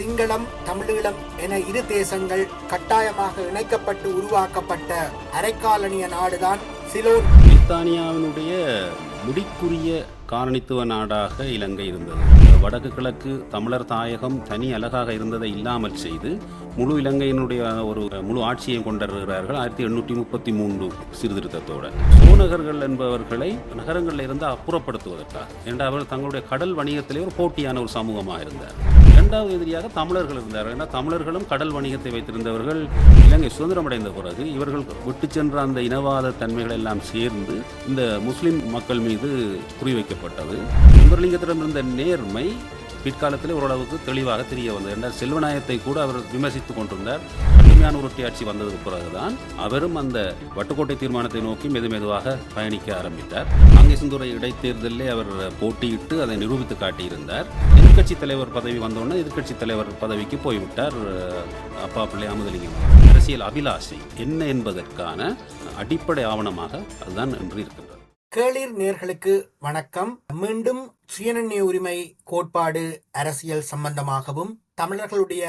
சிங்களம் தமிழீழம் என இரு தேசங்கள் கட்டாயமாக இணைக்கப்பட்டு உருவாக்கப்பட்ட அரைக்காலனிய நாடுதான் சிலோன். பிரித்தானியாவினுடைய முடிக்குரிய காரணித்துவ நாடாக இலங்கை இருந்தது. வடக்கு கிழக்கு தமிழர் தாயகம் தனி அழகாக இருந்ததை இல்லாமல் செய்து முழு இலங்கையினுடைய ஒரு முழு ஆட்சியை கொண்டிருக்கிறார்கள் ஆயிரத்தி எண்ணூற்றி முப்பத்தி மூன்று சீர்திருத்தத்தோட. பெருநகர்கள் என்பவர்களை நகரங்களில் இருந்து அப்புறப்படுத்துவதற்காக. ஏன்னா தங்களுடைய கடல் வணிகத்திலே ஒரு போட்டியான ஒரு சமூகமாக இருந்தார். இரண்டாவது எதிரியாக தமிழர்கள் இருந்தார்கள். ஏன்னா தமிழர்களும் கடல் வணிகத்தை வைத்திருந்தவர்கள். இலங்கை சுதந்திரம் அடைந்த பிறகு இவர்கள் விட்டு சென்ற அந்த இனவாத தன்மைகள் எல்லாம் சேர்ந்து இந்த முஸ்லிம் மக்கள் மீது குறிவைக்கப்பட்டது சுந்தரலிங்கத்திடம் இருந்த நேர்மை பிற்காலத்தில் ஓரளவுக்கு தெளிவாக தெரிய வந்தது. என்றால் செல்வநாயகத்தை கூட அவர் விமர்சித்துக் கொண்டிருந்தார். கடுமையான உருட்டியாட்சி வந்ததுக்கு பிறகுதான் அவரும் அந்த வட்டுக்கோட்டை தீர்மானத்தை நோக்கி மெது மெதுவாக பயணிக்க ஆரம்பித்தார். காங்கேசந்துறை இடைத்தேர்தலில் அவர் போட்டியிட்டு அதை நிரூபித்து காட்டியிருந்தார். எதிர்க்கட்சி தலைவர் பதவி வந்தோடனே எதிர்க்கட்சி தலைவர் பதவிக்கு போய்விட்டார் அப்பா பிள்ளை அமுதலிங்கம். அரசியல் அபிலாஷை என்ன என்பதற்கான அடிப்படை ஆவணமாக அதுதான் இன்று இருக்கின்றது. கேளிர் நேர்களுக்கு வணக்கம். மீண்டும் சுயநிர்ணய உரிமை கோட்பாடு அரசியல் சம்பந்தமாகவும் தமிழர்களுடைய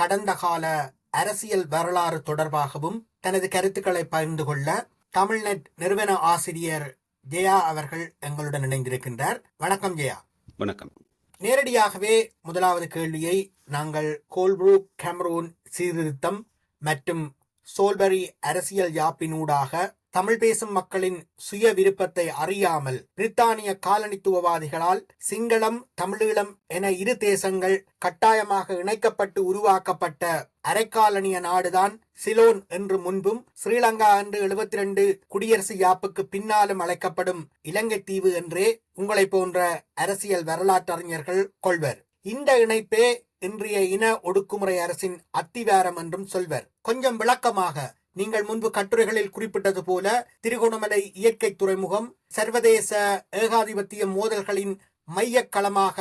கடந்த கால அரசியல் வரலாறு தொடர்பாகவும் தனது கருத்துக்களை பகிர்ந்து கொள்ள தமிழ்நெட் நிறுவன ஆசிரியர் ஜெயா அவர்கள் எங்களுடன் இணைந்திருக்கின்றார். வணக்கம் ஜெயா. வணக்கம். நேரடியாகவே முதலாவது கேள்வியை நாங்கள் கோல்ப்ரூக் கேமரூன் சீர்திருத்தம் மற்றும் சோல்பரி அரசியல் யாப்பினூடாக தமிழ் பேசும் மக்களின் சுய விருப்பத்தை அறியாமல் பிரித்தானிய காலனித்துவவாதிகளால் சிங்களம் தமிழீழம் என இரு தேசங்கள் கட்டாயமாக இணைக்கப்பட்டு உருவாக்கப்பட்ட அரைக்காலனிய நாடுதான் சிலோன் என்று முன்பும் ஸ்ரீலங்கா என்று எழுபத்தி ரெண்டு குடியரசு யாப்புக்கு பின்னாலும் அழைக்கப்படும் இலங்கை தீவு என்றே உங்களை போன்ற அரசியல் வரலாற்றறிஞர்கள் கொள்வர். இந்த இணைப்பே இன்றைய இன ஒடுக்குமுறை அரசின் அத்திவாரம் என்றும் சொல்வர். கொஞ்சம் விளக்கமாக நீங்கள் முன்பு கட்டுரைகளில் குறிப்பிட்டது போல திருகோணமலை இயற்கை துறைமுகம் சர்வதேச ஏகாதிபத்திய மோதல்களின் மையக்களமாக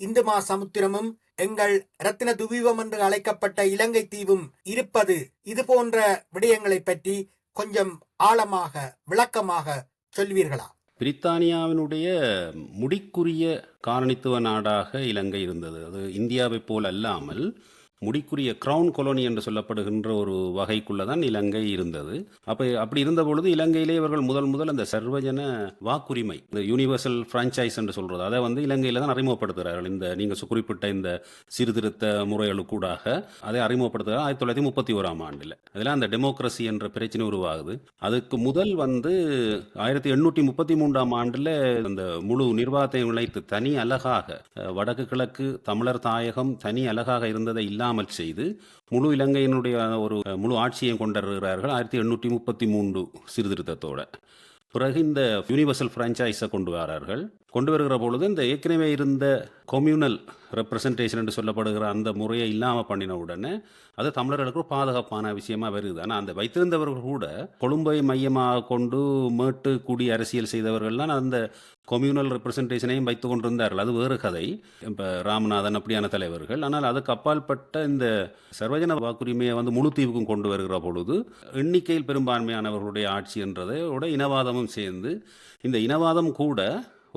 இந்துமா சமுத்திரமும் எங்கள் ரத்தின துவீபம் என்று அழைக்கப்பட்ட இலங்கை தீவும் இருப்பது இது போன்ற விடயங்களை பற்றி கொஞ்சம் ஆழமாக விளக்கமாக சொல்வீர்களா? பிரித்தானியாவினுடைய முடிக்குரிய காரணித்துவ நாடாக இலங்கை இருந்தது. அது இந்தியாவைப் போல் அல்லாமல் முடிக்குரிய கிரவுன் கொலோனி என்று சொல்லப்படுகின்ற ஒரு வகைக்குள்ள தான் இலங்கை இருந்தது. அப்போ அப்படி இருந்த பொழுது இலங்கையிலே இவர்கள் முதல் முதல் அந்த சர்வஜன வாக்குரிமை இந்த யூனிவர்சல் ஃப்ரான்ச்சைஸ் என்று சொல்றது அதை வந்து இலங்கையில் தான் அறிமுகப்படுத்துகிறார்கள் இந்த நீங்கள் குறிப்பிட்ட இந்த சீர்திருத்த முறைகளுக்கூடாக அதை அறிமுகப்படுத்துகிறார் ஆயிரத்தி தொள்ளாயிரத்தி முப்பத்தி ஓராம் ஆண்டில். அதில் அந்த டெமோக்ரஸி என்ற பிரச்சனை உருவாகுது. அதுக்கு முதல் வந்து ஆயிரத்தி எண்ணூற்றி முப்பத்தி மூன்றாம் ஆண்டில் அந்த முழு நிர்வாகத்தை இணைத்து தனி அழகாக வடக்கு கிழக்கு தமிழர் தாயகம் தனி அழகாக இருந்ததை இல்லாமல் செய்து முழு இலங்கையினுடைய ஒரு முழு ஆட்சியை கொண்டிருக்கிறார்கள் ஆயிரத்தி எண்ணூற்றி முப்பத்தி மூன்று சீர்திருத்தத்தோட. பிறகு இந்த யூனிவர்சல் ஃப்ரான்ச்சைஸை கொண்டு வரார்கள். கொண்டு வருகிற பொழுது இந்த ஏற்கனவே இருந்த கொம்யூனல் ரெப்ரசன்டேஷன் என்று சொல்லப்படுகிற அந்த முறையை இல்லாமல் பண்ணின உடனே அது தமிழர்களுக்கு ஒரு பாதுகாப்பான விஷயமா வருது. ஆனால் அந்த வைத்திருந்தவர்கள் கூட கொழும்பை மையமாக கொண்டு மேட்டு குடி அரசியல் செய்தவர்கள்லாம் அந்த கொம்யூனல் ரெப்ரசன்டேஷனையும் வைத்து கொண்டிருந்தார்கள். அது வேறு கதை. இப்போ ராமநாதன் அப்படியான தலைவர்கள். ஆனால் அதுக்கு அப்பால்பட்ட இந்த சர்வஜன வாக்குரிமையை வந்து முழு தீவுக்கும் கொண்டு வருகிற பொழுது எண்ணிக்கையில் பெரும்பான்மையானவர்களுடைய ஆட்சி என்றதோட இனவாதமும் சேர்ந்து இந்த இனவாதம் கூட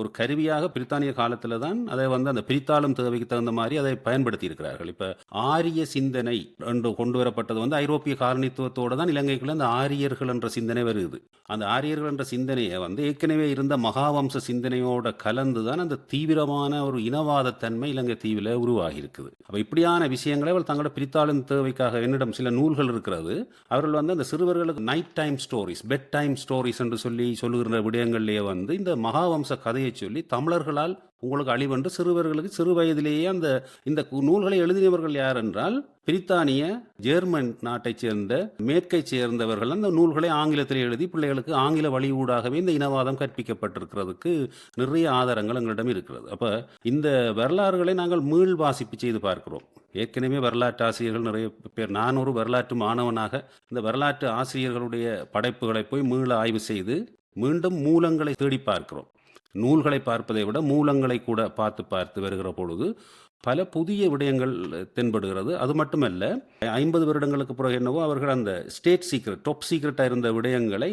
ஒரு கருவியாக பிரித்தானிய காலத்தில் தான் அதை வந்து அந்த பிரித்தாளும் தேவைக்கு தகுந்த மாதிரி அதை பயன்படுத்தி இருக்கிறார்கள் இப்போ ஆரிய சிந்தனை என்று கொண்டு வரப்பட்டது வந்து ஐரோப்பிய காரணித்துவத்தோடு தான் இலங்கைக்குள்ள அந்த ஆரியர்கள் என்ற சிந்தனை வருது. அந்த ஆரியர்கள் என்ற சிந்தனையை வந்து ஏற்கனவே இருந்த மகாவம்ச சிந்தனையோட கலந்து தான் அந்த தீவிரமான ஒரு இனவாத தன்மை இலங்கை தீவில் உருவாகி இருக்குது அப்போ இப்படியான விஷயங்களை அவள் தங்களோட பிரித்தாளும் தேவைக்காக என்னிடம் சில நூல்கள் இருக்கிறது. அவர்கள் வந்து அந்த சிறுவர்களுக்கு night time stories bed time stories என்று சொல்லி சொல்லுகிற விடயங்கள்லேயே வந்து இந்த மகாவம்ச கதையை சொல்லி தமிழர்களால் உங்களுக்கு அழிவென்று சிறுவர்களுக்கு சிறு வயதிலேயே அந்த இந்த நூல்களை எழுதியவர்கள் யார் என்றால் பிரித்தானிய ஜெர்மன் நாட்டைச் சேர்ந்த மேற்கை சேர்ந்தவர்கள். அந்த நூல்களை ஆங்கிலத்தில் எழுதி பிள்ளைகளுக்கு ஆங்கில வழி ஊடாகவே இந்த இனவாதம் கற்பிக்கப்பட்டிருக்கிறதுக்கு நிறைய ஆதாரங்கள் எங்களிடம் இருக்கிறது. அப்போ இந்த வரலாறுகளை நாங்கள் மீள் வாசிப்பு செய்து பார்க்கிறோம். ஏற்கனவே வரலாற்று ஆசிரியர்கள் நிறைய பேர் நான் ஒரு வரலாற்று மாணவனாக இந்த வரலாற்று ஆசிரியர்களுடைய படைப்புகளை போய் மீள ஆய்வு செய்து மீண்டும் மூலங்களை தேடி பார்க்கிறோம். நூல்களை பார்ப்பதை விட மூலங்களை கூட பார்த்து பார்த்து வருகிற பொழுது பல புதிய விடயங்கள் தென்படுகிறது. அது மட்டுமல்ல ஐம்பது வருடங்களுக்கு பிறகு என்னவோ அவர்கள் அந்த ஸ்டேட் சீக்ரெட் டாப் சீக்ரெட்டாக இருந்த விடயங்களை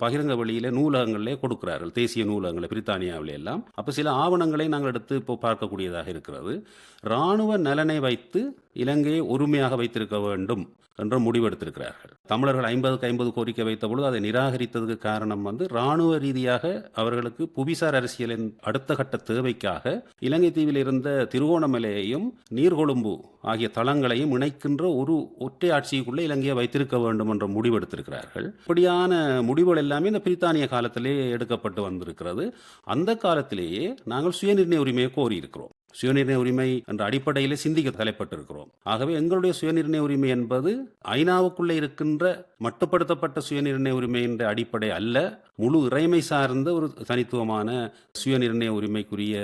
பகிரங்க வழியில் நூலகங்களிலே கொடுக்கிறார்கள். தேசிய நூலகங்களை பிரித்தானியாவிலே எல்லாம். அப்போ சில ஆவணங்களை நாங்கள் எடுத்து இப்போ பார்க்கக்கூடியதாக இருக்கிறது. இராணுவ நலனை வைத்து இலங்கையை ஒருமையாக வைத்திருக்க வேண்டும் என்ற முடிவெடுத்திருக்கிறார்கள். தமிழர்கள் ஐம்பதுக்கு ஐம்பது கோரிக்கை வைத்த பொழுது அதை நிராகரித்ததுக்கு காரணம் வந்து இராணுவ ரீதியாக அவர்களுக்கு புவிசார் அரசியலின் அடுத்த கட்ட தேவைக்காக இலங்கை தீவில் இருந்த திருகோணமலையையும் நீர்கொழும்பு ஆகிய தளங்களையும் இணைக்கின்ற ஒரு ஒற்றை ஆட்சிக்குள்ளே இலங்கையை வைத்திருக்க வேண்டும் என்ற முடிவெடுத்திருக்கிறார்கள். இப்படியான முடிவுகள் எல்லாமே இந்த பிரித்தானிய காலத்திலே எடுக்கப்பட்டு வந்திருக்கிறது. அந்த காலத்திலேயே நாங்கள் சுயநிர்ணய உரிமையை கோரியிருக்கிறோம். சுயநிர்ணய உரிமை என்ற அடிப்படையிலே சிந்திக்க தலைப்பட்டிருக்கிறோம். ஆகவே எங்களுடைய சுயநிர்ணய உரிமை என்பது ஐநாவுக்குள்ளே இருக்கின்ற மட்டுப்படுத்தப்பட்ட சுயநிர்ணய உரிமை என்ற அடிப்படை அல்ல முழு இறைமை சார்ந்த ஒரு தனித்துவமான சுயநிர்ணய உரிமைக்குரிய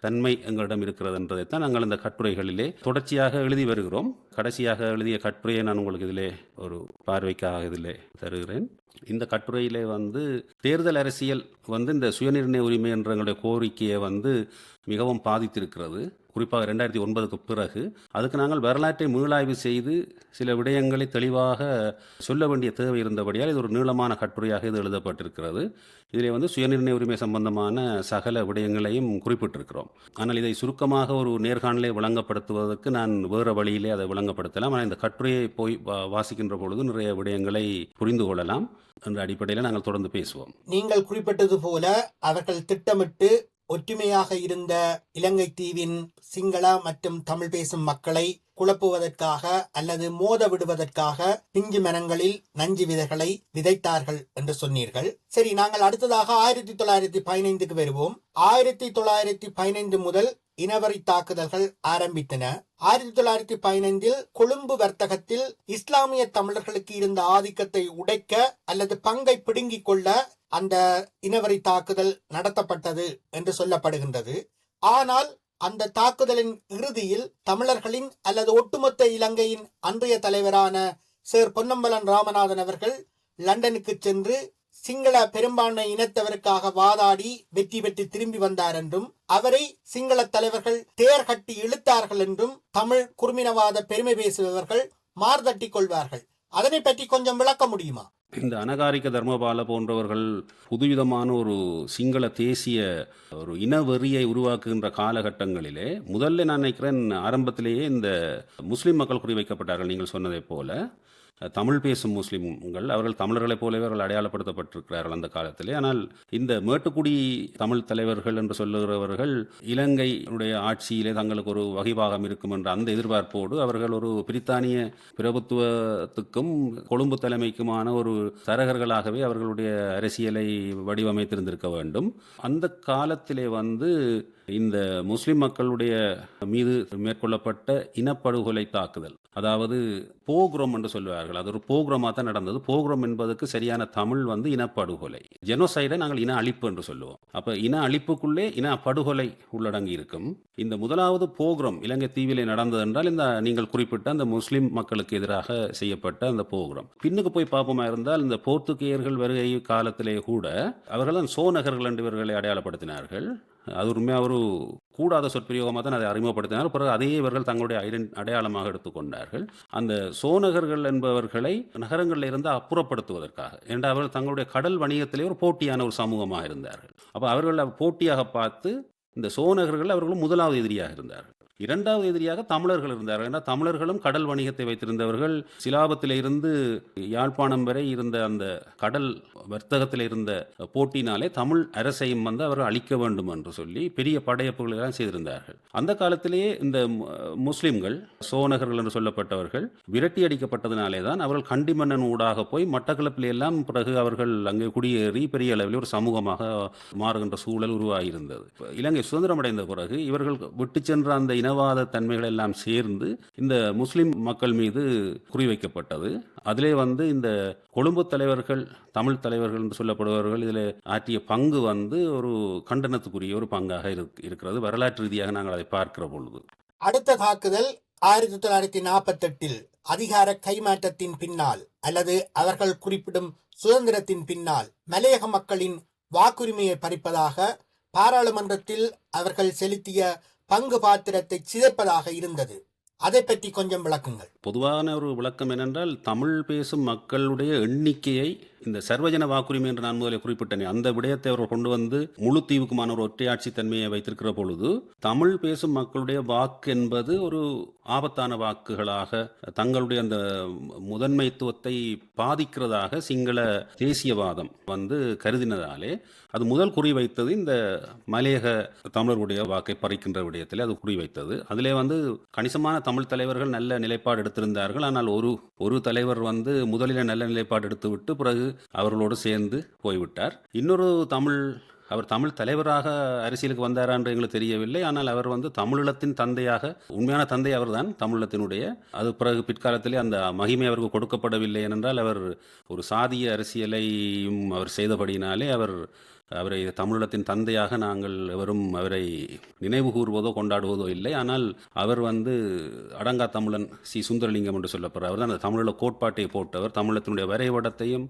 தன்மை எங்களிடம் இருக்கிறது என்றதைத்தான் நாங்கள் இந்த கட்டுரைகளிலே தொடர்ச்சியாக எழுதி வருகிறோம். கடைசியாக எழுதிய கட்டுரையை நான் உங்களுக்கு இதிலே ஒரு பார்வைக்காக இதிலே தருகிறேன். இந்த கட்டுரையிலே வந்து தேர்தல் அரசியல் வந்து இந்த சுயநிர்ணய உரிமை என்ற கோரிக்கையை வந்து மிகவும் பாதித்திருக்கிறது. குறிப்பாக ரெண்டாயிரத்தி ஒன்பதுக்கு பிறகு. அதுக்கு நாங்கள் வரலாற்றை மீளாய்வு செய்து சில விடயங்களை தெளிவாக சொல்ல வேண்டிய தேவை இருந்தபடியால் இது ஒரு நீளமான கட்டுரையாக இது எழுதப்பட்டிருக்கிறது. இதில் வந்து சுயநிர்ணய உரிமை சம்பந்தமான சகல விடயங்களையும் குறிப்பிட்டிருக்கிறோம். ஆனால் இதை சுருக்கமாக ஒரு நேர்காணலை விளங்கப்படுத்துவதற்கு நான் வேறு வழியிலே அதை விளங்கப்படுத்தலாம். ஆனால் இந்த கட்டுரையை போய் வா- வாசிக்கின்ற பொழுது நிறைய விடயங்களை புரிந்து கொள்ளலாம். என்ற அடிப்படையில் நாங்கள் தொடர்ந்து பேசுவோம். நீங்கள் குறிப்பிட்டது போல அவர்கள் திட்டமிட்டு ஒற்றுமையாக இருந்த இலங்கை தீவின் சிங்கள மற்றும் தமிழ் பேசும் மக்களை குழப்புவதற்காக அல்லது மோத விடுவதற்காக பிஞ்சு மனங்களில் நஞ்சு விதைகளை விதைத்தார்கள் என்று சொன்னீர்கள். சரி நாங்கள் அடுத்ததாக ஆயிரத்தி தொள்ளாயிரத்தி பதினைந்துக்கு வருவோம். ஆயிரத்தி தொள்ளாயிரத்தி பதினைந்து முதல் இனவரி தாக்குதல்கள் ஆரம்பித்தன. ஆயிரத்தி தொள்ளாயிரத்தி பதினைந்தில் கொழும்பு வர்த்தகத்தில் இஸ்லாமிய தமிழர்களுக்கு இருந்த ஆதிக்கத்தை உடைக்க அல்லது பங்கை பிடுங்கிக் கொள்ள அந்த இனவரி தாக்குதல் நடத்தப்பட்டது என்று சொல்லப்படுகின்றது. ஆனால் அந்த தாக்குதலின் இறுதியில் தமிழர்களின் அல்லது ஒட்டுமொத்த இலங்கையின் அன்றைய தலைவரான சேர் பொன்னம்பலன் ராமநாதன் அவர்கள் லண்டனுக்கு சென்று சிங்கள பெரும்பான்மை இனத்தவருக்காக வாதாடி வெற்றி பெற்று திரும்பி வந்தார் என்றும் அவரை சிங்கள தலைவர்கள் தேர் கட்டி இழுத்தார்கள் என்றும் தமிழ் குறுமினவாத பெருமை பேசுபவர்கள் மார்தட்டி கொள்வார்கள். அதனை பற்றி கொஞ்சம் விளக்க முடியுமா? இந்த அனகாரிக தர்மபால போன்றவர்கள் புதுவிதமான ஒரு சிங்கள தேசிய ஒரு இனவெறியை உருவாக்குகின்ற காலகட்டங்களிலே முதல்ல நான் நினைக்கிறேன் ஆரம்பத்திலேயே இந்த முஸ்லிம் மக்கள் குறிவைக்கப்பட்டார்கள் நீங்கள் சொன்னதைப் போல தமிழ் பேசும் முஸ்லிம்கள் அவர்கள் தமிழர்களைப் போலவே அவர்கள் அடையாளப்படுத்தப்பட்டிருக்கிறார்கள் அந்த காலத்திலே. ஆனால் இந்த மேட்டுக்குடி தமிழ் தலைவர்கள் என்று சொல்லுகிறவர்கள் இலங்கையினுடைய ஆட்சியிலே தங்களுக்கு ஒரு வகைபாகம் இருக்கும் என்ற அந்த எதிர்பார்ப்போடு அவர்கள் ஒரு பிரித்தானிய பிரபுத்துவத்துக்கும் கொழும்பு தலைமைக்குமான ஒரு தரகர்களாகவே அவர்களுடைய அரசியலை வடிவமைத்திருந்திருக்க வேண்டும். அந்த காலத்திலே வந்து இந்த முஸ்லிம் மக்களுடைய மீது மேற்கொள்ளப்பட்ட இனப்படுகொலை தாக்குதல். அதாவது போக்ரோம் என்று சொல்லுவார்கள் அது ஒரு போக்ரோமாக தான் நடந்தது. போக்ரோம் என்பதற்கு சரியான தமிழ் வந்து இனப்படுகொலை. ஜெனோசைடை நாங்கள் இன அழிப்பு என்று சொல்லுவோம். அப்போ இன அழிப்புக்குள்ளே இன படுகொலை உள்ளடங்கி இருக்கும். இந்த முதலாவது போக்ரோம் இலங்கை தீவிலே நடந்தது என்றால் இந்த நீங்கள் குறிப்பிட்ட அந்த முஸ்லிம் மக்களுக்கு எதிராக செய்யப்பட்ட அந்த போக்ரோம். பின்னுக்கு போய் பார்ப்போமா இருந்தால் இந்த போர்த்துகேயர்கள் வருகை காலத்திலே கூட அவர்கள் தான் சோநகர்கள் என்று இவர்களை அடையாளப்படுத்தினார்கள். அது உண்மையாக ஒரு கூடாத சொற்பிரயோகமாக தான் அதை அறிமுகப்படுத்தினார். பிறகு அதையே இவர்கள் தங்களுடைய ஐடென் அடையாளமாக எடுத்துக்கொண்டார்கள். அந்த சோநகர்கள் என்பவர்களை நகரங்களில் இருந்து அப்புறப்படுத்துவதற்காக ஏன்னா அவர்கள் தங்களுடைய கடல் வணிகத்திலே ஒரு போட்டியான ஒரு சமூகமாக இருந்தார்கள். அப்போ அவர்கள் போட்டியாக பார்த்து இந்த சோநகர்கள் அவர்களும் முதலாவது எதிரியாக இருந்தார்கள். இரண்டாவது எதிரியாக தமிழர்கள் இருந்தார்கள். ஏன்னா தமிழர்களும் கடல் வணிகத்தை வைத்திருந்தவர்கள். சிலாபத்தில் இருந்து யாழ்ப்பாணம் வரை இருந்த அந்த கடல் வர்த்தகத்தில் இருந்த போட்டினாலே தமிழ் அரசையும் வந்து அவர்கள் அழிக்க வேண்டும் என்று சொல்லி பெரிய படையப்புகளெல்லாம் செய்திருந்தார்கள். அந்த காலத்திலேயே இந்த முஸ்லிம்கள் சோனகர்கள் என்று சொல்லப்பட்டவர்கள் விரட்டி அடிக்கப்பட்டதினாலே தான் அவர்கள் கண்டிமன்னன் ஊடாக போய் மட்டக்களப்பில் எல்லாம் பிறகு அவர்கள் அங்கே குடியேறி பெரிய அளவில் ஒரு சமூகமாக மாறுகின்ற சூழல் உருவாகியிருந்தது. இலங்கை சுதந்திரம் அடைந்த பிறகு இவர்கள் விட்டு சென்ற அந்த இன இனவாத தன்மைகள் எல்லாம் சேர்ந்து இந்த முஸ்லிம் மக்கள் மீது குறிவைக்கப்பட்டது. அதிலே வந்து இந்த கொழும்பு தலைவர்கள் தமிழ் தலைவர்கள் என்று சொல்லப்படுபவர்கள் இதில் ஆற்றிய பங்கு வந்து ஒரு கண்டனத்துக்குரிய ஒரு பங்காக இருக்- இருக்கிறது. வரலாற்று ரீதியாக நாங்கள் அதை பார்க்கிற பொழுது. அடுத்த தாக்குதல் ஆயிரத்தி தொள்ளாயிரத்தி நாற்பத்தெட்டில் அதிகார கைமாற்றத்தின் பின்னால் அல்லது அவர்கள் குறிப்பிடும் சுதந்திரத்தின் பின்னால் மலையக மக்களின் வாக்குரிமையை பறிப்பதாக பாராளுமன்றத்தில் அவர்கள் செலுத்திய பங்கு பாத்திரத்தை சிதைப்பதாக இருந்தது. அதை பற்றி கொஞ்சம் விளக்குங்கள். பொதுவான ஒரு விளக்கம் என்னென்றால் தமிழ் பேசும் மக்களுடைய எண்ணிக்கையை இந்த சர்வஜன வாக்குரிமை என்று நான் முதலில் குறிப்பிட்டேன் அந்த விடயத்தை அவர்கள் கொண்டு வந்து முழு தீவுக்குமான ஒரு ஒற்றையாட்சி தன்மையை வைத்திருக்கிற பொழுது தமிழ் பேசும் மக்களுடைய வாக்கு என்பது ஒரு ஆபத்தான வாக்குகளாக தங்களுடைய அந்த முதன்மைத்துவத்தை பாதிக்கிறதாக சிங்கள தேசியவாதம் வந்து கருதினதாலே அது முதல் குறிவைத்தது இந்த மலையக தமிழருடைய வாக்கை பறிக்கின்ற விடயத்தில் அது குறிவைத்தது அதிலே வந்து கணிசமான தமிழ் தலைவர்கள் நல்ல நிலைப்பாடு எடுத்திருந்தார்கள். ஆனால் ஒரு ஒரு தலைவர் வந்து முதலில் நல்ல நிலைப்பாடு எடுத்துவிட்டு பிறகு அவர்களோடு சேர்ந்து போய்விட்டார். இன்னொரு தமிழ் அவர் தமிழ் தலைவராக அரசியலுக்கு வந்தாரா என்று எங்களுக்கு தெரியவில்லை. ஆனால் அவர் வந்து தமிழீழத்தின் தந்தையாக உண்மையான தந்தை அவர்தான் தமிழீழத்தினுடைய. அது பிறகு பிற்காலத்திலே அந்த மகிமை அவருக்கு கொடுக்கப்படவில்லை ஏனென்றால் அவர் ஒரு சாதிய அரசியலையும் அவர் செய்தபடியினாலே அவர் அவரை தமிழீழத்தின் தந்தையாக நாங்கள் எவரும் அவரை நினைவு கூறுவதோ கொண்டாடுவதோ இல்லை. ஆனால் அவர் வந்து அடங்கா தமிழன் சி. சுந்தரலிங்கம் என்று சொல்லப்படுற அவர் தான் அந்த தமிழீழ கோட்பாட்டை போட்டவர். தமிழத்தினுடைய வரைபடத்தையும்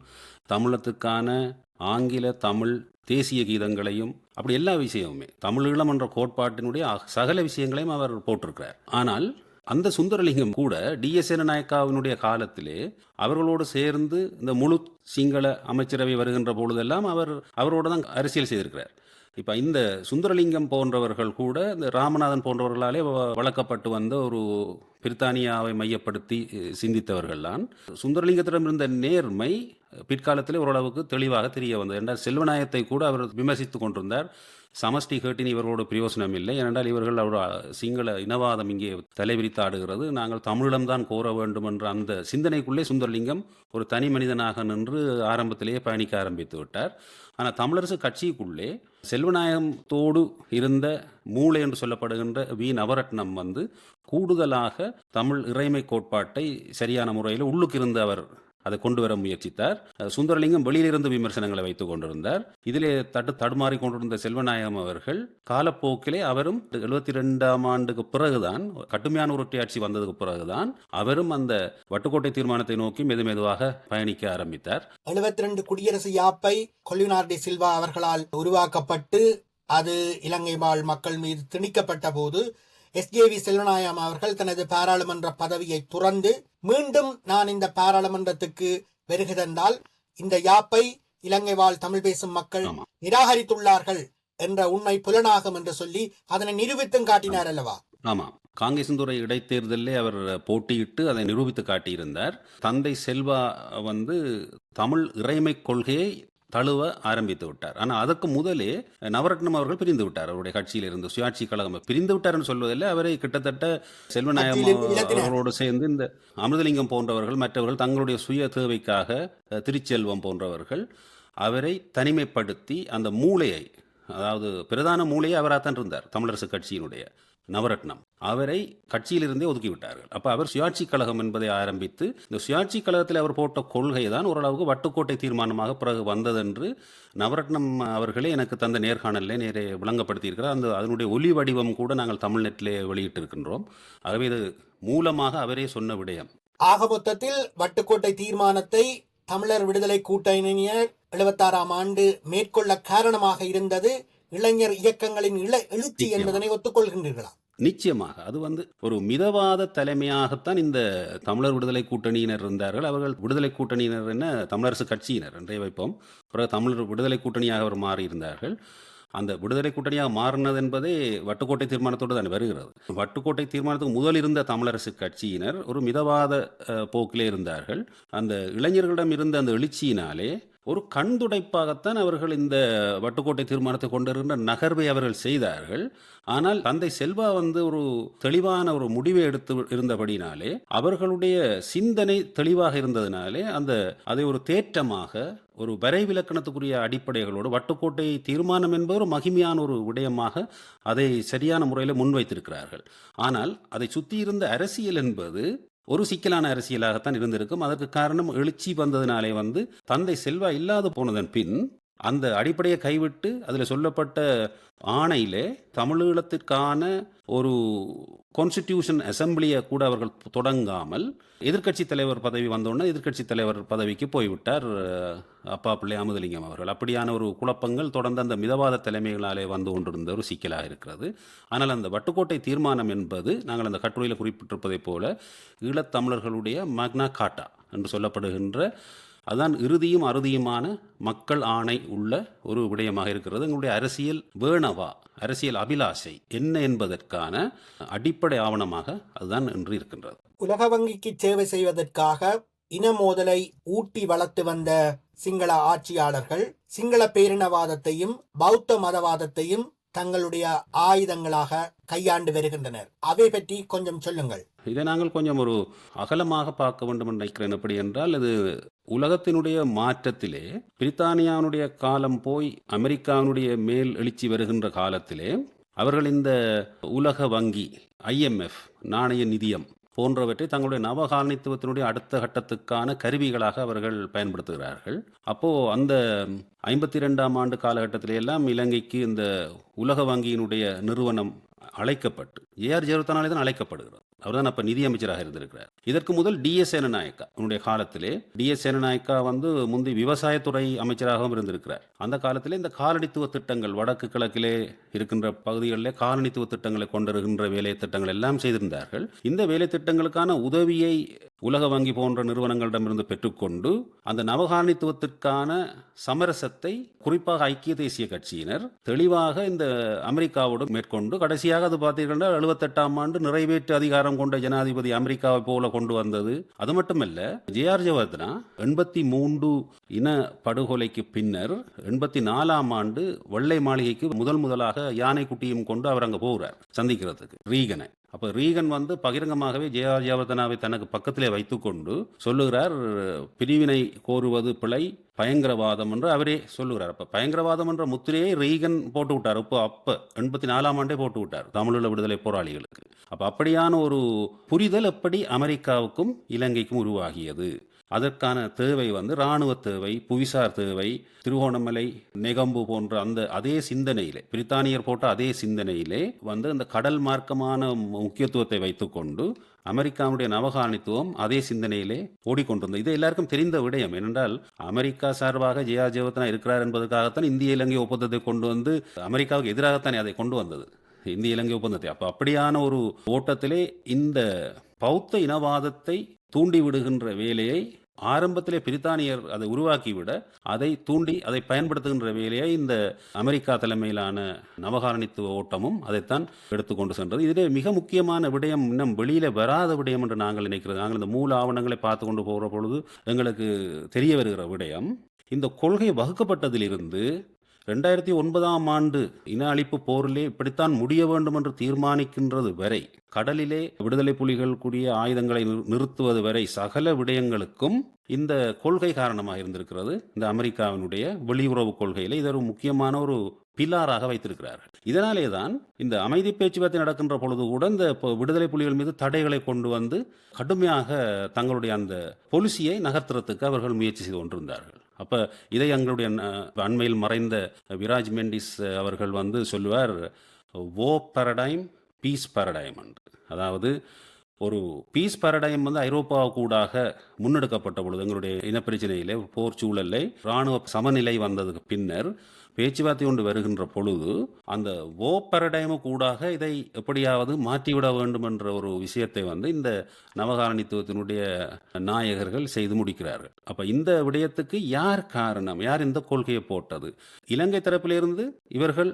தமிழத்துக்கான ஆங்கில தமிழ் தேசிய கீதங்களையும் அப்படி எல்லா விஷயமுமே தமிழீழம் என்ற கோட்பாட்டினுடைய சகல விஷயங்களையும் அவர் போட்டிருக்கிறார். ஆனால் அந்த சுந்தரலிங்கம் கூட டிஎஸ் நாயக்காவினுடைய காலத்திலே அவர்களோடு சேர்ந்து இந்த முழு சிங்கள அமைச்சரவை வருகின்ற பொழுதெல்லாம் அவர் அவரோடு தான் அரசியல் செய்திருக்கிறார். இப்போ இந்த சுந்தரலிங்கம் போன்றவர்கள் கூட இந்த ராமநாதன் போன்றவர்களாலே வ- வளர்க்கப்பட்டு வந்த ஒரு பிரித்தானியாவை மையப்படுத்தி சிந்தித்தவர்கள் சிந்தித்தவர்கள்தான். சுந்தரலிங்கத்திடம் இருந்த நேர்மை பிற்காலத்தில் ஓரளவுக்கு தெளிவாக தெரிய வந்தது. என்றால் செல்வநாயகத்தை கூட அவர் விமர்சித்துக் கொண்டிருந்தார். சமஷ்டி கேட்டின் இவர்களோட பிரயோசனம் இல்லை. ஏனென்றால் இவர்கள் அவரோட சிங்கள இனவாதம் இங்கே தலைவிரித்தாடுகிறது. நாங்கள் தமிழிடம்தான் கோர வேண்டும் என்ற அந்த சிந்தனைக்குள்ளே சுந்தரலிங்கம் ஒரு தனி மனிதனாக நின்று ஆரம்பத்திலேயே பயணிக்க ஆரம்பித்து விட்டார். ஆனால் தமிழரசு கட்சிக்குள்ளே செல்வநாயகத்தோடு இருந்த மூளை என்று சொல்லப்படுகின்ற வி. நவரத்னம் வந்து கூடுதலாக தமிழ் இறைமை கோட்பாட்டை சரியான முறையில் உள்ளுக்கு இருந்து அவர் அதை கொண்டு வர முயற்சித்தார். சுந்தரலிங்கம் வெளியிலிருந்து விமர்சனங்களை வைத்துக் கொண்டிருந்தார். இதிலே தட்டு தடுமாறி கொண்டிருந்த செல்வநாயகம் அவர்கள் காலப்போக்கிலே அவரும் எழுபத்தி ரெண்டாம் ஆண்டுக்கு பிறகுதான் கடுமையான ஒரு வந்ததுக்கு பிறகுதான் அவரும் அந்த வட்டுக்கோட்டை தீர்மானத்தை நோக்கி மெது மெதுவாக பயணிக்க ஆரம்பித்தார். எழுபத்தி ரெண்டு குடியரசு யாப்பை கொல்லினார் டி சில்வா அவர்களால் உருவாக்கப்பட்டு அது இலங்கை வாழ் மக்கள் மீது திணிக்கப்பட்ட போது எஸ்ஜேவி செல்வநாயகம் அவர்கள் தனது பாராளுமன்ற பதவியை துறந்து மீண்டும் நான் இந்த பாராளுமன்றத்துக்கு வருகை தந்தால் இந்த யாப்பை இலங்கை வாழ் தமிழ் பேசும் மக்கள் ஆமா. நிராகரித்துள்ளார்கள் என்ற உண்மை புலனாகும் என்று சொல்லி அதனை நிரூபித்தும் காட்டினார் அல்லவா? ஆமாம் காங்கேசன்துறை இடைத்தேர்தலிலே அவர் போட்டியிட்டு அதை நிரூபித்து காட்டியிருந்தார். தந்தை செல்வா வந்து தமிழ் இறைமை கொள்கையை தழுவ ஆரம்பித்து விட்டார். ஆனால் அதற்கு முதலே நவரத்னம் அவர்கள் பிரிந்து விட்டார். அவருடைய கட்சியில் இருந்து சுயாட்சி கழகம் பிரிந்து விட்டார் என்று சொல்வதில்லை. அவரை கிட்டத்தட்ட செல்வநாயகம் கட்சியிலிருந்து. அவர்களோடு சேர்ந்து இந்த அமிர்தலிங்கம் போன்றவர்கள் மற்றவர்கள் தங்களுடைய சுய தேவைக்காக திருச்செல்வம் போன்றவர்கள் அவரை தனிமைப்படுத்தி அந்த மூளையை அதாவது பிரதான மூளையை அவராகத்தான் இருந்தார் தமிழரசு கட்சியினுடைய. நவரத்னம். அவரை கட்சியிலிருந்தே ஒதுக்கிவிட்டார்கள். அப்போ அவர் சுயாட்சி கழகம் என்பதை ஆரம்பித்து இந்த சுயாட்சி கழகத்தில் அவர் போட்ட கொள்கை தான் ஓரளவுக்கு வட்டுக்கோட்டை தீர்மானமாக பிறகு வந்ததென்று நவரத்னம் அவர்களே எனக்கு தந்த நேர்காணலில் நேரே விளங்கப்படுத்தியிருக்கிறார். அந்த அதனுடைய ஒலி வடிவம் கூட நாங்கள் தமிழ்நெட்டிலே வெளியிட்டிருக்கின்றோம். ஆகவே இது மூலமாக அவரே சொன்ன விடயம். ஆக மொத்தத்தில் வட்டுக்கோட்டை தீர்மானத்தை தமிழர் விடுதலை கூட்டணியினர் எழுபத்தாறாம் ஆண்டு மேற்கொள்ள காரணமாக இருந்தது இளைஞர் இயக்கங்களின் இள எழுச்சி. என்பதனை ஒத்துக்கொள்கின்றீர்களா? நிச்சயமாக. அது வந்து ஒரு மிதவாத தலைமையாகத்தான் இந்த தமிழர் விடுதலை கூட்டணியினர் இருந்தார்கள். அவர்கள் விடுதலை கூட்டணியினர் என்ன? தமிழரசு கட்சியினர் என்றே வைப்போம். பிறகு தமிழர் விடுதலை கூட்டணியாக அவர் மாறியிருந்தார்கள். அந்த விடுதலை கூட்டணியாக மாறினது என்பதே வட்டுக்கோட்டை தீர்மானத்தோடு தான் வருகிறது. வட்டுக்கோட்டை தீர்மானத்துக்கு முதல் இருந்த தமிழரசு கட்சியினர் ஒரு மிதவாத போக்கிலே இருந்தார்கள். அந்த இளைஞர்களிடம் இருந்த அந்த எழுச்சியினாலே ஒரு கண்துடைப்பாகத்தான் அவர்கள் இந்த வட்டுக்கோட்டை தீர்மானத்தை கொண்டிருந்த நகர்வை அவர்கள் செய்தார்கள். ஆனால் தந்தை செல்வா வந்து ஒரு தெளிவான ஒரு முடிவை எடுத்து இருந்தபடினாலே அவர்களுடைய சிந்தனை தெளிவாக இருந்ததினாலே அந்த அதை ஒரு தேற்றமாக ஒரு வரைவிலக்கணத்துக்குரிய அடிப்படைகளோடு வட்டுக்கோட்டை தீர்மானம் என்பது ஒரு மகிமையான ஒரு விடயமாக அதை சரியான முறையில் முன்வைத்திருக்கிறார்கள். ஆனால் அதை சுற்றி இருந்த அரசியல் என்பது ஒரு சிக்கலான அரசியலாகத்தான் இருந்திருக்கும். அதற்கு காரணம் எழுச்சி வந்ததினாலே வந்து தந்தை செல்வா இல்லாது போனதன் பின் அந்த அடிப்படையை கைவிட்டு அதில் சொல்லப்பட்ட ஆணையிலே தமிழீழத்திற்கான ஒரு கான்ஸ்டிடியூஷன் அசம்பிளியை கூட அவர்கள் தொடங்காமல் எதிர்க்கட்சி தலைவர் பதவி வந்தோடனே எதிர்க்கட்சி தலைவர் பதவிக்கு போய்விட்டார் அப்பா பிள்ளை அமுதலிங்கம் அவர்கள். அப்படியான ஒரு குழப்பங்கள் தொடர்ந்து அந்த மிதவாத தலைமைகளாலே வந்து கொண்டிருந்த ஒரு சிக்கலாக இருக்கிறது. ஆனால் அந்த வட்டுக்கோட்டை தீர்மானம் என்பது நாங்கள் அந்த கட்டுரையில் குறிப்பிட்டிருப்பதைப் போல ஈழத்தமிழர்களுடைய மக்னா காட்டா என்று சொல்லப்படுகின்ற அதுதான் இறுதியும் அறுதியுமான மக்கள் ஆணை உள்ள ஒரு விடயமாக இருக்கிறது. எங்களுடைய அரசியல் வேணவா அரசியல் அபிலாஷை என்ன என்பதற்கான அடிப்படை ஆவணமாக அதுதான் இன்று இருக்கின்றது. உலக வங்கிக்கு சேவை செய்வதற்காக இன மோதலை ஊட்டி வளர்த்து வந்த சிங்கள ஆட்சியாளர்கள் சிங்கள பேரினவாதத்தையும் பௌத்த மதவாதத்தையும் தங்களுடைய ஆயுதங்களாக கையாண்டு வருகின்றனர். அவை பற்றி கொஞ்சம் சொல்லுங்கள். இதை நாங்கள் கொஞ்சம் ஒரு அகலமாக பார்க்க வேண்டும் என்று நினைக்கிறேன். எப்படி என்றால் இது உலகத்தினுடைய மாற்றத்திலே பிரித்தானியாவுடைய காலம் போய் அமெரிக்காவினுடைய மேல் எழுச்சி வருகின்ற காலத்திலே அவர்கள் இந்த உலக வங்கி ஐஎம்எஃப் நாணய நிதியம் போன்றவற்றை தங்களுடைய நவகாலனித்துவத்தினுடைய அடுத்த கட்டத்துக்கான கருவிகளாக அவர்கள் பயன்படுத்துகிறார்கள். அப்போ அந்த ஐம்பத்தி ரெண்டாம் ஆண்டு காலகட்டத்திலே எல்லாம் இலங்கைக்கு இந்த உலக வங்கியினுடைய நிறுவனம் அழைக்கப்பட்டு ஏஆர் ஜெயலலிதானாலே தான் அழைக்கப்படுகிறார் அவர் தான் அப்ப நிதியமைச்சராக இருந்திருக்கிறார். இதற்கு முதல் டிஎஸ் சேனநாயக்கா அவனுடைய காலத்திலே டிஎஸ் சேனநாயக்கா வந்து முந்தி விவசாயத்துறை அமைச்சராகவும் இருந்திருக்கிறார். அந்த காலத்திலே இந்த காலனித்துவ திட்டங்கள் வடக்கு கிழக்கிலே இருக்கின்ற பகுதிகளிலே காலனித்துவ திட்டங்களை கொண்டிருக்கின்ற வேலை திட்டங்கள் எல்லாம் செய்திருந்தார்கள். இந்த வேலை திட்டங்களுக்கான உதவியை உலக வங்கி போன்ற நிறுவனங்களிடமிருந்து பெற்றுக்கொண்டு அந்த நவகாலனித்துவத்திற்கான சமரசத்தை குறிப்பாக ஐக்கிய தேசிய கட்சியினர் தெளிவாக இந்த அமெரிக்காவோடு மேற்கொண்டு கடைசியாக அது பார்த்தீங்கன்னா எழுபத்தெட்டாம் ஆண்டு நிறைவேற்று அதிகாரம் கொண்ட ஜனாதிபதி அமெரிக்காவை போல கொண்டு வந்தது. அது மட்டுமல்ல ஜேஆர் ஜவர்தனா எண்பத்தி மூன்று இன படுகொலைக்கு பின்னர் எண்பத்தி நாலாம் ஆண்டு வெள்ளை மாளிகைக்கு முதல் முதலாக யானை குட்டியும் கொண்டு அவர் அங்கே போகிறார் சந்திக்கிறதுக்கு ரீகனை. அப்போ ரீகன் வந்து பகிரங்கமாகவே ஜெயா ஜெயவர்தனாவை தனக்கு பக்கத்திலே வைத்துக்கொண்டு சொல்லுகிறார் பிரிவினை கோருவது பிழை பயங்கரவாதம் என்று அவரே சொல்லுகிறார். அப்போ பயங்கரவாதம் என்ற முத்திரையை ரீகன் போட்டு விட்டார் இப்போ அப்போ எண்பத்தி நாலாம் ஆண்டே போட்டு விட்டார் தமிழீழ விடுதலை போராளிகளுக்கு. அப்போ அப்படியான ஒரு புரிதல் எப்படி அமெரிக்காவுக்கும் இலங்கைக்கும் உருவாகியது? அதற்கான தேவை வந்து இராணுவ தேவை புவிசார் தேவை திருகோணமலை நெகம்பு போன்ற அந்த அதே சிந்தனையிலே பிரித்தானியர் போட்ட அதே சிந்தனையிலே வந்து அந்த கடல் மார்க்கமான முக்கியத்துவத்தை வைத்துக்கொண்டு அமெரிக்காவுடைய நவகாணித்துவம் அதே சிந்தனையிலே ஓடிக்கொண்டிருந்தது. இது எல்லாருக்கும் தெரிந்த விடயம் ஏனென்றால் அமெரிக்கா சார்பாக ஜெயா ஜெயவர்தனா இருக்கிறார் என்பதற்காகத்தான் இந்திய இலங்கை ஒப்பந்தத்தை கொண்டு வந்து அமெரிக்காவுக்கு எதிராகத்தானே அதை கொண்டு வந்தது. இந்திய இலங்கை ஒப்பந்தத்தை. அப்போ அப்படியான ஒரு ஓட்டத்திலே இந்த பௌத்த இனவாதத்தை தூண்டி விடுகின்ற வேலையை ஆரம்பத்திலே பிரித்தானியர் அதை உருவாக்கிவிட அதை தூண்டி அதை பயன்படுத்துகின்ற வேலையை இந்த அமெரிக்கா தலைமையிலான நவகாரணித்துவ ஓட்டமும் அதைத்தான் எடுத்துக்கொண்டு சென்றது. இதிலே மிக முக்கியமான விடயம் இன்னும் வெளியில வராத விடயம் என்று நாங்கள் நினைக்கிறது நாங்கள் இந்த மூல ஆவணங்களை பார்த்து கொண்டு போகிற பொழுது எங்களுக்கு தெரிய வருகிற விடயம் இந்த கொள்கை வகுக்கப்பட்டதிலிருந்து ரெண்டாயிரத்தி ஒன்பதாம் ஆண்டு இன அழிப்பு போரிலே இப்படித்தான் முடிய வேண்டும் என்று தீர்மானிக்கின்றது வரை கடலிலே விடுதலை புலிகள் கூடிய ஆயுதங்களை நிறு- நிறுத்துவது வரை சகல விடயங்களுக்கும் இந்த கொள்கை காரணமாக இருந்திருக்கிறது. இந்த அமெரிக்காவினுடைய வெளியுறவு கொள்கையில இது ஒரு முக்கியமான ஒரு பில்லாராக வைத்திருக்கிறார்கள். இதனாலே தான் இந்த அமைதி பேச்சுவார்த்தை நடக்கின்ற பொழுது கூட இந்த இப்போ விடுதலை புலிகள் மீது தடைகளை கொண்டு வந்து கடுமையாக தங்களுடைய அந்த பொலிசியை நகர்த்துறதுக்கு அவர்கள் முயற்சி செய்து கொண்டிருந்தார்கள். அப்போ இதை எங்களுடைய அண்மையில் மறைந்த விராஜ் மெண்டிஸ் அவர்கள் வந்து சொல்லுவார் ஓ பரடைம் பீஸ் பரடைம் என்று. அதாவது ஒரு பீஸ் பாரடைம் வந்து ஐரோப்பா கூடாக முன்னெடுக்கப்பட்ட பொழுது எங்களுடைய இனப்பிரச்சனையிலே போர் சூழலில் இராணுவ சமநிலை வந்ததுக்கு பின்னர் பேச்சுவார்த்தை கொண்டு வருகின்ற பொழுது அந்த ஓ பரடைமு கூடாக இதை எப்படியாவது மாற்றிவிட வேண்டும் என்ற ஒரு விஷயத்தை வந்து இந்த நவகாரணித்துவத்தினுடைய நாயகர்கள் செய்து முடிக்கிறார்கள். அப்ப இந்த விடயத்துக்கு யார் காரணம்? யார் இந்த கொள்கையை போட்டது? இலங்கை தரப்பிலிருந்து இவர்கள்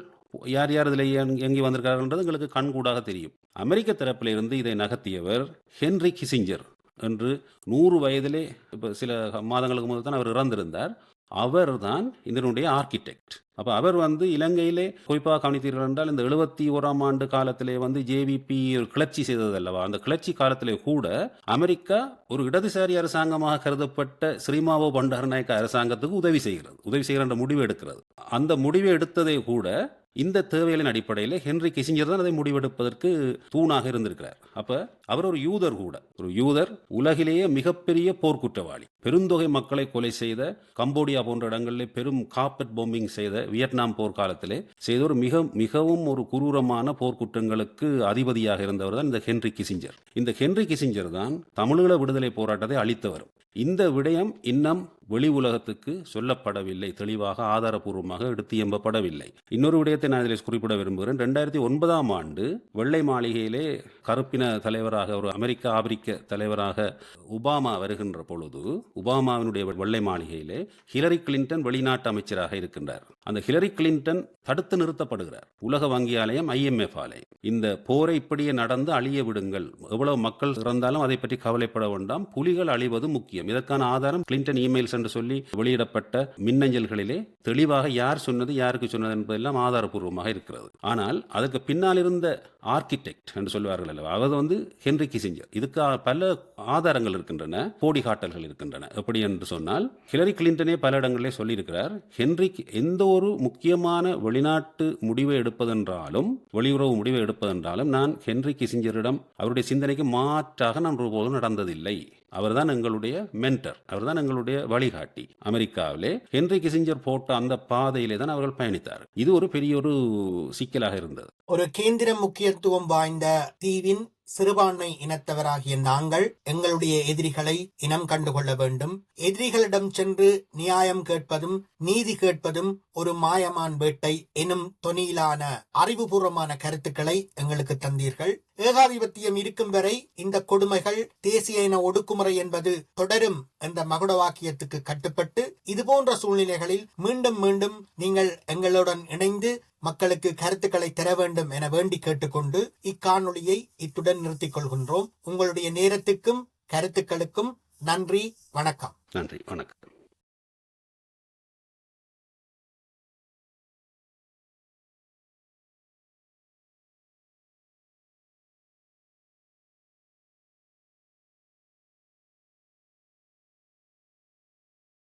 யார் யார் இதில் எங்கே வந்திருக்கார்கள்ன்றது எங்களுக்கு கண்கூடாக தெரியும். அமெரிக்க தரப்பிலிருந்து இதை நகர்த்தியவர் ஹென்ரி கிசிஞ்சர் என்று நூறு வயதிலே இப்போ சில மாதங்களுக்கு முதல் தான் அவர் இறந்திருந்தார். அவர்தான் இதனுடைய ஆர்கிடெக்ட் அப்போ அவர் வந்து இலங்கையிலே குறிப்பாக கவனித்தீர்கள் என்றால் இந்த எழுபத்தி ஓராம் ஆண்டு காலத்திலே வந்து ஜேவிபி கிளர்ச்சி செய்தது அல்லவா அந்த கிளர்ச்சி காலத்திலே கூட அமெரிக்கா ஒரு இடதுசாரி அரசாங்கமாக கருதப்பட்ட ஸ்ரீமாவோ பண்டாரநாயக்க அரசாங்கத்துக்கு உதவி செய்கிறது. உதவி செய்கிற என்ற முடிவு எடுக்கிறது. அந்த முடிவை எடுத்ததை கூட இந்த தேவைகளின் அடிப்படையில் ஹென்ரி கிசிஞ்சர் தான் அதை முடிவெடுப்பதற்கு தூணாக இருந்திருக்கிறார். அப்போ அவர் ஒரு யூதர் கூட. ஒரு யூதர் உலகிலேயே மிகப்பெரிய போர்க்குற்றவாளி. பெருந்தொகை மக்களை கொலை செய்த கம்போடியா போன்ற இடங்களிலே பெரும் காப்பட் பாம்பிங் செய்த வியட்நாம் போர் காலத்திலே செய்த ஒரு மிக மிகவும் ஒரு குரூரமான போர்க்குற்றங்களுக்கு அதிபதியாக இருந்தவர் தான் இந்த ஹென்ரி கிசிஞ்சர் இந்த ஹென்ரி கிசிஞ்சர் தான் தமிழீழ விடுதலை போராட்டத்தை அளித்தவர் இந்த விடயம் இன்னும் வெளி உலகத்துக்கு சொல்லப்படவில்லை தெளிவாக ஆதாரபூர்வமாக எடுத்து எம்பப்படவில்லை. இன்னொரு விடயத்தை நான் இதில் குறிப்பிட விரும்புகிறேன். ரெண்டாயிரத்தி ஒன்பதாம் ஆண்டு வெள்ளை மாளிகையிலே கருப்பின தலைவராக ஒரு அமெரிக்க ஆப்பிரிக்க தலைவராக ஒபாமா வருகின்ற பொழுது ஒபாமாவினுடைய வெள்ளை மாளிகையிலே ஹிலரி கிளின்டன் வெளிநாட்டு அமைச்சராக இருக்கின்றார். அந்த ஹிலரி கிளின்டன் தடுத்து நிறுத்தப்படுகிறார். உலக வங்கி ஆலயம் ஐஎம்எஃப் ஆலயம். இந்த போரை இப்படியே நடந்து அழிய விடுங்கள். எவ்வளவு மக்கள் இறந்தாலும் அதை பற்றி கவலைப்பட வேண்டாம். புலிகள் அழிவது முக்கியம். இதற்கான ஆதாரம் கிளின்டன் என்று சொல்லி வெளியிடப்பட்ட மின்னஞ்சல்களிலே தெளிவாக யார் சொன்னது யாருக்கு சொன்னது என்பதெல்லாம் ஆதாரபூர்வமாக இருக்கிறது. ஆனால் அதற்கு பின்னால் இருந்த ஆர்கிடெக்ட் என்று சொல்வார்கள் அல்லவா அவர் வந்து ஹென்ரி கிசிஞ்சர் இதுக்கு பல ஆதாரங்கள் இருக்கின்றன போடி காட்டல்கள் இருக்கின்றன. எப்படி என்று சொன்னால் ஹிலரி கிளின்டனே பல இடங்களிலே சொல்லியிருக்கிறார் ஹென்ரி எந்த ஒரு முக்கியமான வெளிநாட்டு முடிவை எடுப்பதென்றாலும் வெளியுறவு முடிவை எடுப்பதென்றாலும் நான் ஹென்ரி கிசிஞ்சரிடம் அவருடைய சிந்தனைக்கு மாற்றாக நான் ஒருபோதும் நடந்ததில்லை. அவர்தான் எங்களுடைய மென்டர் அவர் தான் எங்களுடைய வழிகாட்டி. அமெரிக்காவிலே ஹென்ரி கிசிஞ்சர் போட்ட அந்த பாதையிலே தான் அவர்கள் பயணித்தார் இது ஒரு பெரிய ஒரு சிக்கலாக இருந்தது. ஒரு கேந்திர முக்கியத்துவம் வாய்ந்த தீவின் சிறுபான்மை இனத்தவராகிய நாங்கள் எங்களுடைய எதிரிகளை இனம் கண்டுகொள்ள வேண்டும். எதிரிகளிடம் சென்று நியாயம் கேட்பதும் நீதி கேட்பதும் ஒரு மாயமான் வேட்டை எனும் தொனியிலான அறிவுபூர்வமான கருத்துக்களை எங்களுக்கு தந்தீர்கள். ஏகாதிபத்தியம் இருக்கும் வரை இந்த கொடுமைகள் தேசிய இன ஒடுக்குமுறை என்பது தொடரும் என்ற மகுட வாக்கியத்துக்கு கட்டுப்பட்டு இதுபோன்ற சூழ்நிலைகளில் மீண்டும் மீண்டும் நீங்கள் எங்களுடன் இணைந்து மக்களுக்கு கருத்துக்களை தர வேண்டும் என வேண்டி கேட்டுக்கொண்டு இக்காணொளியை இத்துடன் நிறுத்திக் கொள்கின்றோம். உங்களுடைய நேரத்துக்கும் கருத்துக்களுக்கும் நன்றி வணக்கம். நன்றி வணக்கம்.